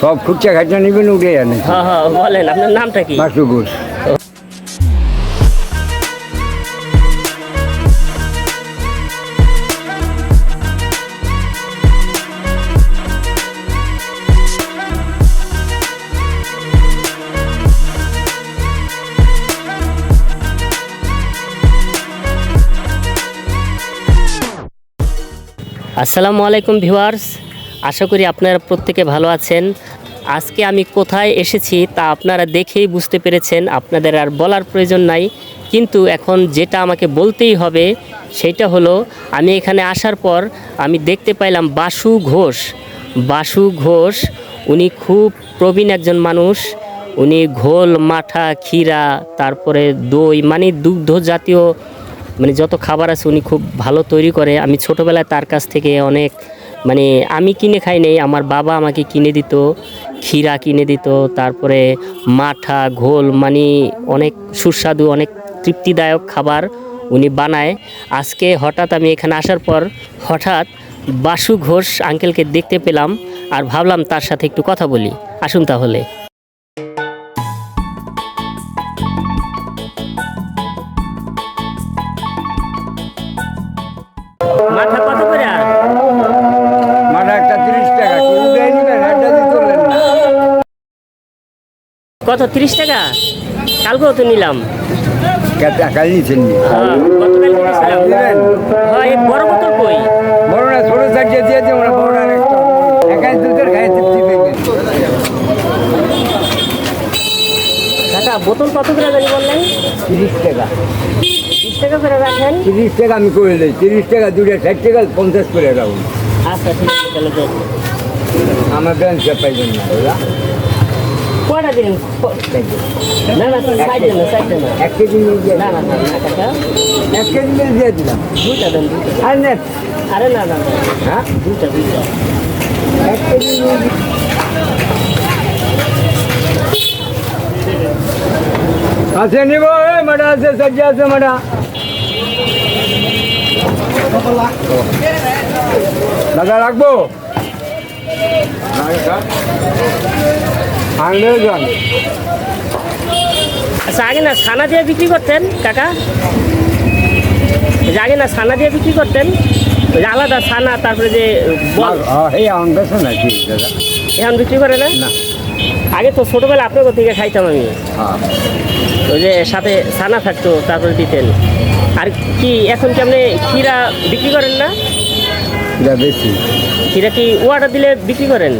সব খুচা খাচা নিবেন উঠে আনে। হ্যাঁ হ্যাঁ বলেন আপনার নামটা কি? বাসু ঘোষ আসসালামু আলাইকুম ভিউয়ার্স। আশা করি আপনারা প্রত্যেকে ভালো আছেন। আজকে আমি কোথায় এসেছি তা আপনারা দেখেই বুঝতে পেরেছেন, আপনাদের আর বলার প্রয়োজন নাই। কিন্তু এখন যেটা আমাকে বলতেই হবে, সেটা হলো, আমি এখানে আসার পর আমি দেখতে পাইলাম বাসু ঘোষ। বাসু ঘোষ, উনি খুব প্রবীণ একজন মানুষ। উনি ঘোল, মাঠা, ক্ষীরা, তারপরে দই মানে দুগ্ধ জাতীয় মানে যত খাবার আছে উনি খুব ভালো তৈরি করে। আমি ছোটোবেলায় তার কাছ থেকে অনেক মানে আমি কিনে খাই নেই, আমার বাবা আমাকে কিনে দিত, ক্ষীরা কিনে দিত, তারপরে মাঠা, ঘোল মানে অনেক সুস্বাদু, অনেক তৃপ্তিদায়ক খাবার উনি বানায়। আজকে হঠাৎ আমি এখানে আসার পর হঠাৎ বাসু ঘোষ আঙ্কেলকে দেখতে পেলাম আর ভাবলাম তার সাথে একটু কথা বলি। আসুন তাহলে। কত? তিরিশ টাকা? কালকেও তো নিলাম। নিয়েছেন হ্যাঁ, গতকাল হ্যাঁ বড় বোতল কই? বড় না ছোট সাইজে দিয়েছে ওরা বড় একটা। একাই দুধের খাই তৃপ্তি পেবেন কাকা বোতল কত করে জানি বললেন? তিরিশ টাকা। বিশ টাকা করে রাখেন? তিরিশ টাকা আমি করে দিই। তিরিশ টাকা দুটো ষাট টাকা পঞ্চাশ করে রাখুন। আচ্ছা ঠিক আছে তাহলে আমার ব্যাংক পাইবেন না দিন না না সাইড না সাইড না। এক কেজি না না না না কাকা। এক কেজি মিল দিয়ে দিলাম। দুইটা দেন আর নেট আরে না না হ্যাঁ? দুইটা দুইটা। এক কেজি আছে নিব এ মাডা আছে সজ্জা আছে মাডা। দাদা রাখব? যান আচ্ছা আগে না ছানা দিয়ে বিক্রি করতেন কাকা? আগে না ছানা দিয়ে বিক্রি করতেন আলাদা ছানা তারপরে যে বল। এই দাদা? এখন বিক্রি করে না? না। আগে তো ছোটোবেলা আপনার থেকে খাইতাম আমি। হ্যাঁ। ওই যে সাথে ছানা থাকতো তারপরে দিতেন। আর কি এখন কি আপনি ক্ষীরা বিক্রি করেন না? এটা বেশি। ক্ষীরা কি ওয়াটার দিলে বিক্রি করেন?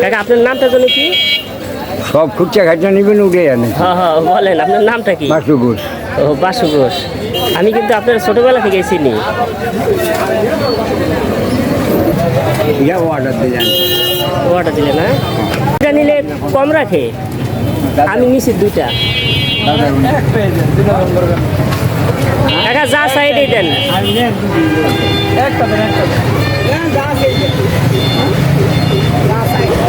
কাকা আপনার নামটা যেন কি? সব খুচা খাচা নিবেন উঠে আনে। হ্যাঁ হ্যাঁ বলেন আপনার নামটা কি? বাসু ঘোষ। ও বাসু ঘোষ। আমি কিন্তু আপনার ছোটোবেলা থেকে চিনি। অর্ডার দিয়ে যান ওয়াটার দিলে না এটা নিলে কম রাখে। আমি নিছি দুইটা। কাকা যা সাইডে দেন। একটা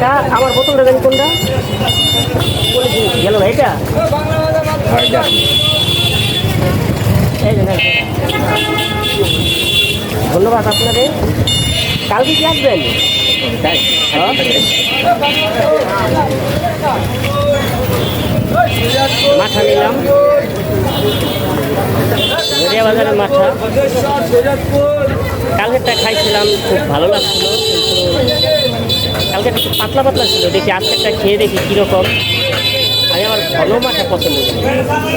কাকা আমার বোতলটা দেন কোনটা? গেল না, এটা? ধন্যবাদ আপনাদের কালকে কি আসবেন? হ্যাঁ? মাথা নিলাম। নদিয়া বাজারের মাথা কালকেরটা খাইছিলাম, খুব ভালো লাগছিল কালকে একটু পাতলা পাতলা ছিল, দেখি আজকেরটা খেয়ে দেখি কীরকম। আমি আমার ভালো মাথা পছন্দ করি।